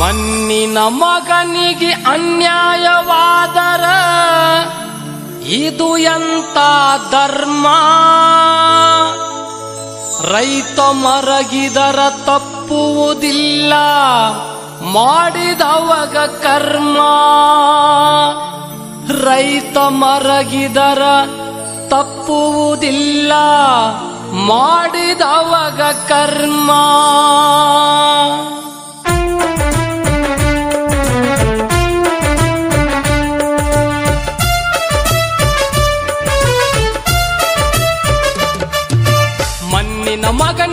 ಮಣ್ಣಿನ ಮಗನಿಗೆ ಅನ್ಯಾಯವಾದರ, ಇದು ಎಂತ ಧರ್ಮ? ರೈತ ಮರಗಿದರ ತಪ್ಪುವುದಿಲ್ಲ, ಮಾಡಿದವಗ ಕರ್ಮ. ರೈತ ಮರಗಿದರ ತಪ್ಪುವುದಿಲ್ಲ, ಮಾಡಿದವಗ ಕರ್ಮ.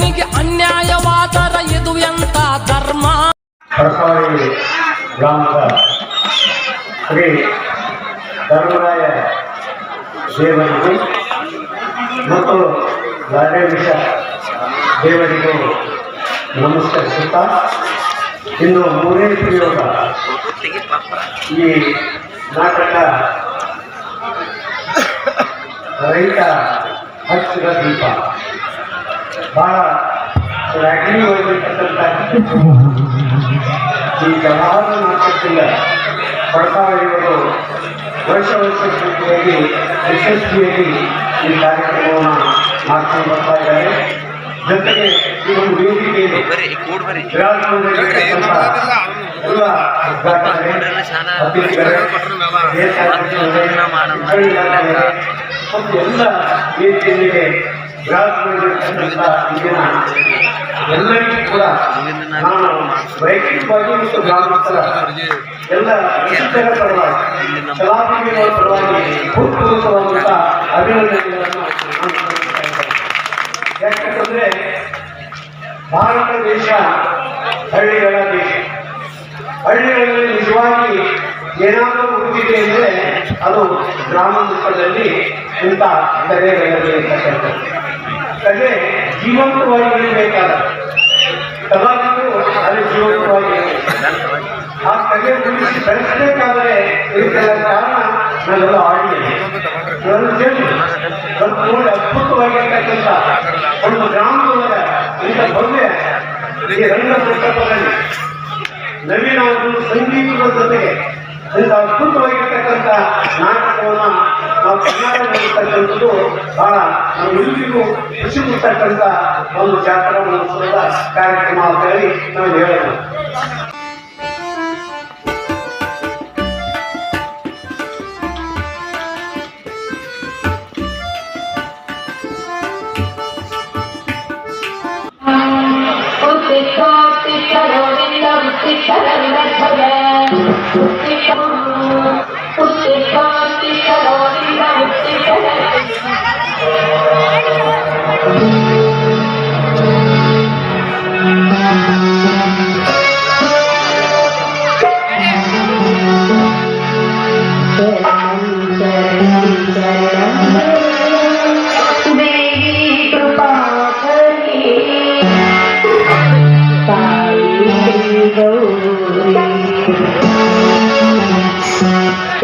ಮಗನಿಗೆ ಅನ್ಯಾಯವಾದರ ಇದು ಎಂತ ಧರ್ಮ? ಶ್ರೀ ಧರ್ಮರಾಯ ದೇವರಿಗೂ ಮತ್ತು ರಾಜೇಶ ದೇವರಿಗೂ ನಮಸ್ಕರಿಸುತ್ತಾ ಇನ್ನು ಮೂರೇ ಪ್ರಯೋಗ ಈ ನಾಟಕ ರೈತ ಹಚ್ಚಿದ ದೀಪ. ಬಹಳ ರಾಗಿರ್ತಕ್ಕಂಥ ಈ ಜವಾಹರ ನಾಟಕದಿಂದ ಪಡ್ತಾಳಿಯವರು ವರ್ಷ ವರ್ಷಪೂರ್ತಿಯಾಗಿ ಯಶಸ್ವಿಯಾಗಿ ಈ ಕಾರ್ಯಕ್ರಮವನ್ನು ಮಾಡ್ಕೊಂಡು ಬರ್ತಾ ಇದ್ದಾರೆ ಜೊತೆಗೆ ಈ ಒಂದು ವೇದಿಕೆಯಲ್ಲಿ ಎಲ್ಲ ಉದ್ಘಾಟಕರೇ, ವಿರಾಜಮಾನರಾಗಿರ್ತಕ್ಕಂಥ ಎಲ್ಲರಿಗೂ ಕೂಡ ನಾನು ವೈಯಕ್ತಿಕವಾಗಿ ಮತ್ತು ಗ್ರಾಮಸ್ಥರ ಎಲ್ಲ ರೈತರ ಪರವಾಗಿ ಕಲಾವಿದರ ಪರವಾಗಿ ಹೃತ್ಪೂರ್ವಕವಾದಂಥ ಅಭಿನಂದನೆಗಳನ್ನು. ಯಾಕಂತಂದ್ರೆ ಭಾರತ ದೇಶ ಹಳ್ಳಿಗಳ ದೇಶ ಹಳ್ಳಿಗಳಲ್ಲಿ ನಿಜವಾಗಿ ಏನಾದರೂ ಉಳಿದಿದೆ ಅಂದರೆ ಅದು ಗ್ರಾಮ ಮಟ್ಟದಲ್ಲಿ ಇಂಥ ಅಂತ ಇರ್ತಕ್ಕಂಥದ್ದು ಕಲೆ ಜೀವಂತವಾಗಿ ಉಳಿಬೇಕಾದ ಕಲಾವಿದರು ಅದು ಜೀವಂತವಾಗಿ. ಆ ಕಲೆ ಉಳಿಸಿ ಬೆಳೆಸಬೇಕಾದ್ರೆ ಇದಕ್ಕೆಲ್ಲ ಕಾರಣ ನಾವೆಲ್ಲ ಆಡಿಯೇ ನಾನು ಕೇಳಿ ಸ್ವಲ್ಪ ನೋಡಿ ಅದ್ಭುತವಾಗಿರ್ತಕ್ಕಂಥ ಒಂದು ಗ್ರಾಮದೊಳಗ ಇಂಥ ಭವ್ಯ ಈ ಸಂಕಲ್ಪದಲ್ಲಿ ನವೀನ ಸಂಗೀತದ ಜೊತೆಗೆ ಇಂಥ ಅದ್ಭುತವಾಗಿರ್ತಕ್ಕಂಥ ನಾಟಕವನ್ನ ನಾವು ಕನ್ನಡ ಬಹಳ ನಮ್ಮೆಲ್ಲರಿಗೂ ಖುಷಿ ಕೊಡ್ತಕ್ಕಂಥ ಒಂದು ಜಾತ್ರಾ ಮಹೋತ್ಸವದ ಕಾರ್ಯಕ್ರಮ ಅಂತ ಹೇಳಿ ನಾವು ಹೇಳೋಣ.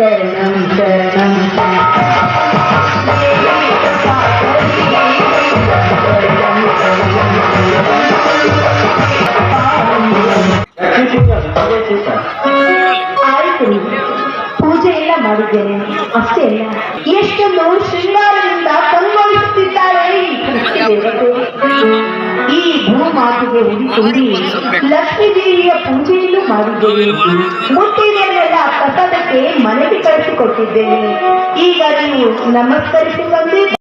ಶರಣಂ ಆಯ್ತು ಪೂಜೆ ಎಲ್ಲ ಮಾಡಿದ್ದೇನೆ ಅಷ್ಟೇ ಎಷ್ಟೊಂದು ಶೃಂಗಾರದಿಂದ ಕಣ್ಮರಿಸುತ್ತಿದ್ದಾಳೆ ಈ ಭೂಮಾತೆಗೆ ಉಡಿ ಲಕ್ಷ್ಮೀ ದೇವಿಯ ಪೂಜೆಯನ್ನು ಮಾಡಿದ್ದೇನೆ. ಮುಟ್ಟಿದೆಯನ್ನೆಲ್ಲ ಪ್ರಸಾದಕ್ಕೆ ಮನೆಗೆ ಕಳಿಸಿಕೊಟ್ಟಿದ್ದೇನೆ. ಈಗ ನೀವು ನಮಸ್ಕರಿಸಿ ಬಂದು